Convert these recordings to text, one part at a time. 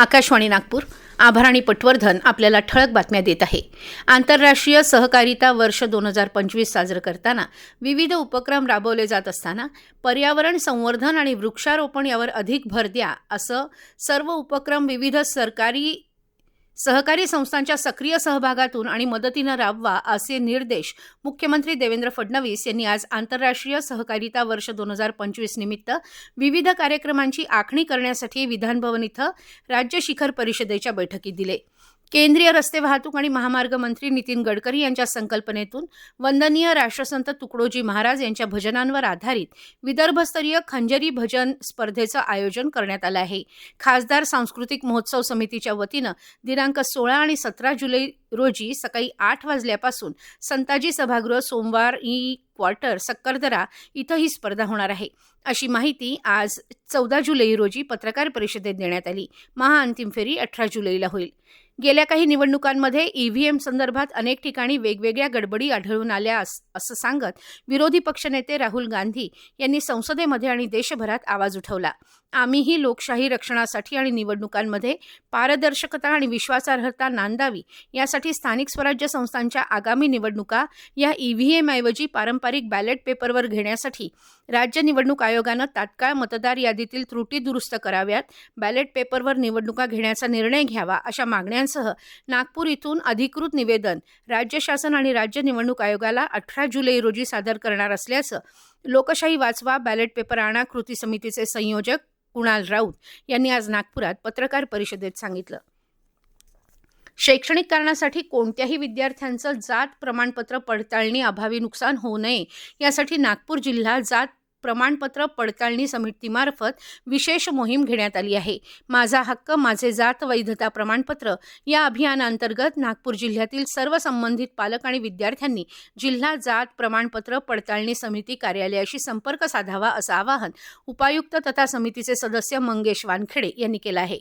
आकाशवाणी नागपूर. आभाराणी पटवर्धन आपल्याला ठळक बातम्या देत आहे. आंतरराष्ट्रीय सहकारिता वर्ष दोन हजार पंचवीस साजरं करताना विविध उपक्रम राबवले जात असताना पर्यावरण संवर्धन आणि वृक्षारोपण यावर अधिक भर द्या असं सर्व उपक्रम विविध सरकारी सहकारी संस्थांच्या सक्रिय सहभागातून आणि मदतीनं राबवा असे निर्देश मुख्यमंत्री देवेंद्र फडणवीस यांनी आज आंतरराष्ट्रीय सहकारिता वर्ष दोन हजार पंचवीस निमित्त विविध कार्यक्रमांची आखणी करण्यासाठी विधानभवन इथं राज्य शिखर परिषदेच्या बैठकीत दिले. केंद्रीय रस्ते वाहतूक आणि महामार्ग मंत्री नितीन गडकरी यांच्या संकल्पनेतून वंदनीय राष्ट्रसंत तुकडोजी महाराज यांच्या भजनांवर आधारित विदर्भस्तरीय खंजरी भजन स्पर्धेचं आयोजन करण्यात आलं आहे. खासदार सांस्कृतिक महोत्सव समितीच्या वतीनं दिनांक सोळा आणि सतरा जुलै रोजी सकाळी आठ वाजल्यापासून संताजी सभागृह सोमवार ई क्वार्टर सक्करदरा इथं ही स्पर्धा होणार आहे. अशी माहिती आज चौदा जुलै रोजी पत्रकार परिषदेत देण्यात आली. महाअंतिम फेरी अठरा जुलैला होईल. गेल्या काही निवडणुकांमध्ये ईव्हीएम संदर्भात अनेक ठिकाणी वेगवेगळ्या गडबडी आढळून आल्या अस- असं सांगत विरोधी पक्षनेते राहुल गांधी यांनी संसदेमध्ये आणि देशभरात आवाज उठवला. आम्हीही लोकशाही रक्षणासाठी आणि निवडणुकांमध्ये पारदर्शकता आणि विश्वासार्हता नांदावी यासाठी स्थानिक स्वराज्य संस्थांच्या आगामी निवडणुका या ईव्हीएम ऐवजी पारंपरिक बॅलेट पेपरवर घेण्यासाठी राज्य निवडणूक आयोगानं तात्काळ मतदार यादीतील त्रुटी दुरुस्त कराव्यात बॅलेट पेपरवर निवडणुका घेण्याचा निर्णय घ्यावा अशा मागण्यांसह नागपूर इथून अधिकृत निवेदन राज्य शासन आणि राज्य निवडणूक आयोगाला अठरा जुलै रोजी सादर करणार असल्याचं लोकशाही वाचवा बॅलेट पेपर आणा कृती समितीचे संयोजक कुणाल राऊत यांनी आज नागपुरात पत्रकार परिषदेत सांगितलं. शैक्षणिक कारणासाठी कोणत्याही विद्यार्थ्यांचं जात प्रमाणपत्र पडताळणी अभावी नुकसान होऊ नये यासाठी नागपूर जिल्हा जात प्रमाणपत्र पडताळणी समितीमार्फत विशेष मोहीम घेण्यात आली आहे. माझा हक्क माझे जात वैधता प्रमाणपत्र या अभियानांतर्गत नागपूर जिल्ह्यातील सर्व संबंधित पालक आणि विद्यार्थ्यांनी जिल्हा जात प्रमाणपत्र पडताळणी समिती कार्यालयाशी संपर्क साधावा असं आवाहन उपायुक्त तथा समितीचे सदस्य मंगेश वानखेडे यांनी केलं आहे.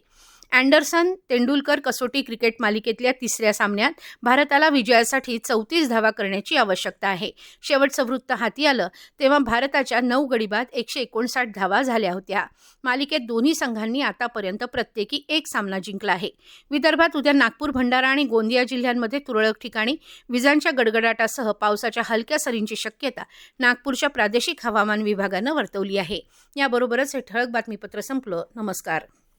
अँडरसन तेंडुलकर कसोटी क्रिकेट मालिकेतल्या तिसऱ्या सामन्यात भारताला विजयासाठी चौतीस धावा करण्याची आवश्यकता आहे. शेवटचं वृत्त हाती आलं तेव्हा भारताच्या नऊ गडीबाद एकशे एकोणसाठ धावा झाल्या होत्या. मालिकेत दोन्ही संघांनी आतापर्यंत प्रत्येकी एक सामना जिंकला आहे. विदर्भात उद्या नागपूर भंडारा आणि गोंदिया जिल्ह्यांमध्ये तुरळक ठिकाणी विजांच्या गडगडाटासह पावसाच्या हलक्या सरींची शक्यता नागपूरच्या प्रादेशिक हवामान विभागानं वर्तवली आहे. याबरोबरच हे ठळक बातमीपत्र संपलं. नमस्कार.